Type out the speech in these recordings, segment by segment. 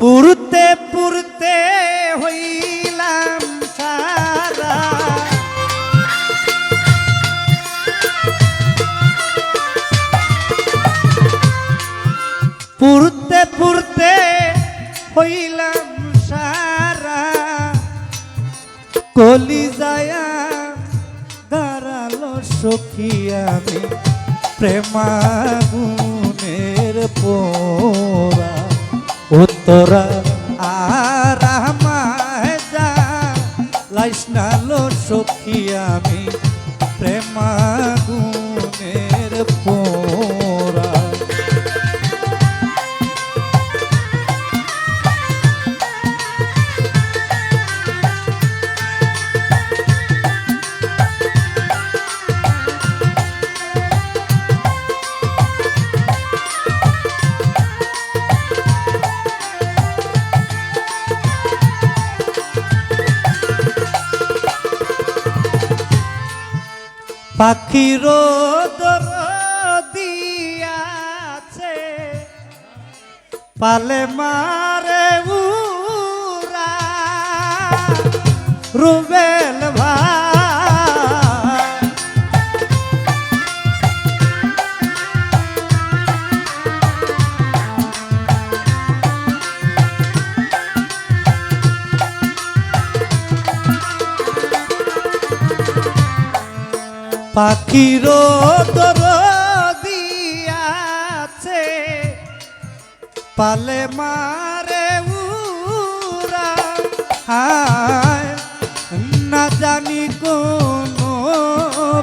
পুরতে পুরতে হইলাম সারা পুরতে পুরতে হইলাম সারা। কলি যায়া দাঁড়াল সখী আমি প্রেমাগুনের পোরা উত্তরা। আর সখী আমি প্রেমাগুনের পোরা পাখির দিয়াছে পালে মারে উরা রুবেল পাখির দর দিয়াছে, পালে মারে উরা হায়, না জানি কোন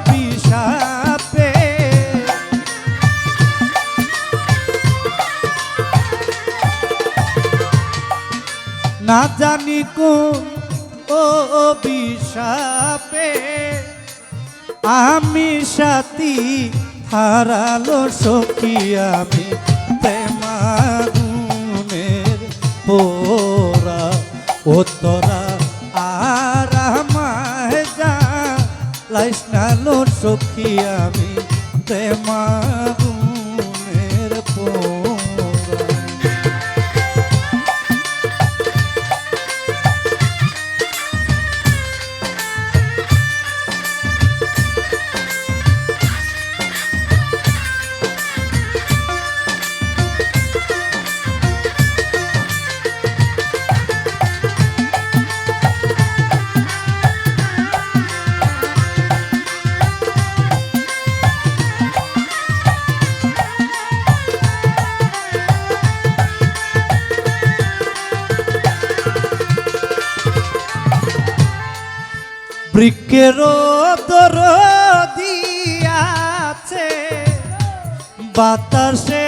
বিষাপে। না জানি কোন ও বিষাপে। আমি সাথী হারালো সখী আমি। প্রেমাগুনের পোরা ও তোরা আর আমায় যা আমি। প্রেমাগুনের বৃক্ষের দর দিয়াছে। বাতাসে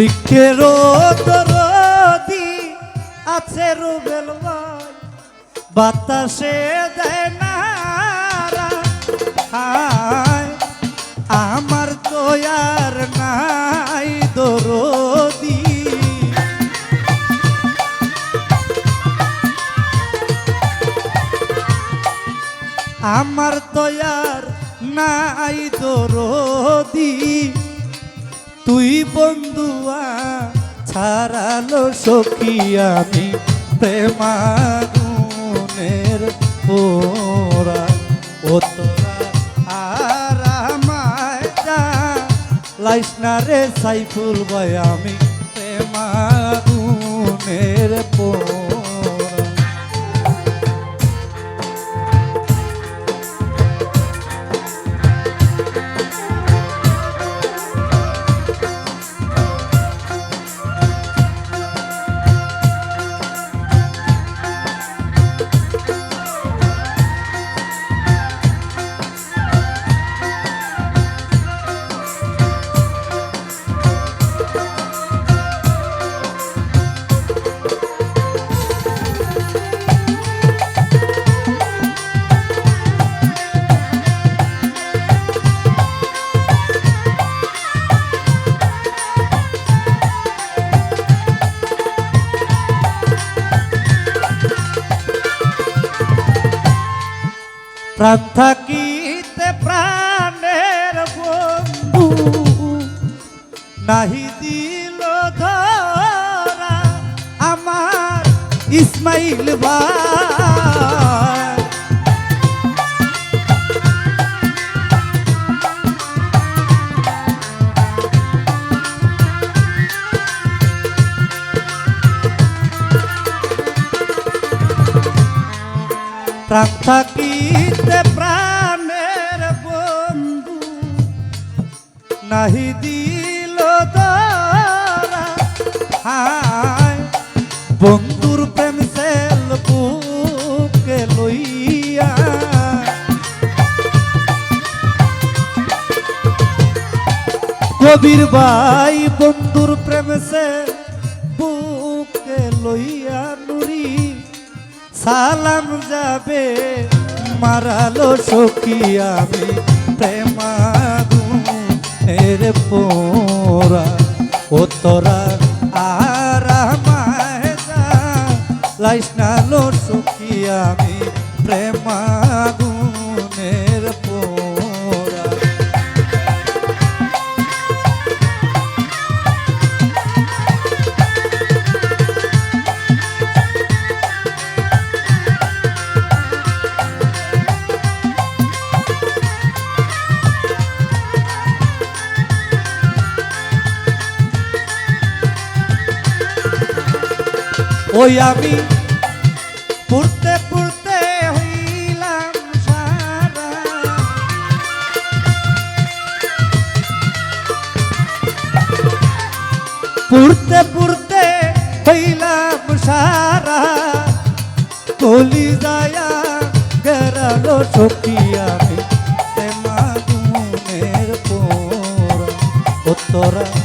বৃক্ষের দরদি আছে রুবেল বাতাসে দেয়। হায়, আমার তো আর নাই দরদি। আমার তো আর নাই দরদি। তুই বন্ধুয়া, ছাড়ালো সখী আমি প্রেমাগুনের পোরা ও তোরা রে সাইফুল ভাই, আমি প্রেমাগুনের পোরা প্রাণ থাকিতে প্রাণের বন্ধু। নাহি দিল ধরা আমার ইসমাইল ভাই। প্রাণ থাকিতে প্রাণের বন্ধু নাহি দিল হায়, বন্ধুর প্রেম সেল বুকে লইয়া। কবির ভাই, বন্ধুর প্রেম সে বুকে লইয়া। সালাম যাবে মারালো সখী আমি প্রেমাগুনের পোরা ও তোরা ওই আমি পড়তে পড়তে হইলাম সারা। পড়তে পড়তে হইলাম সারা। কলি যায়া গেরালো সখী আমি ও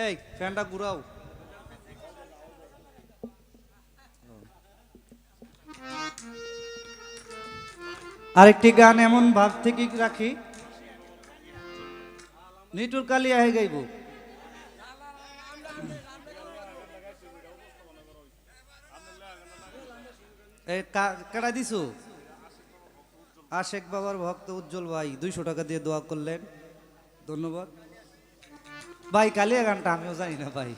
এই ফ্যানটা ঘুরাও। আরেকটি গান এমন ভাব থেকে রাখি। নিটুর কালিয়া হয়ে গাইব। কাটা দিছু? আশেক বাবার ভক্ত উজ্জ্বল ভাই, দুইশো টাকা দিয়ে দোয়া করলেন। ধন্যবাদ। ভাই, কালিয়া গানটা আমিও জানি না, ভাই।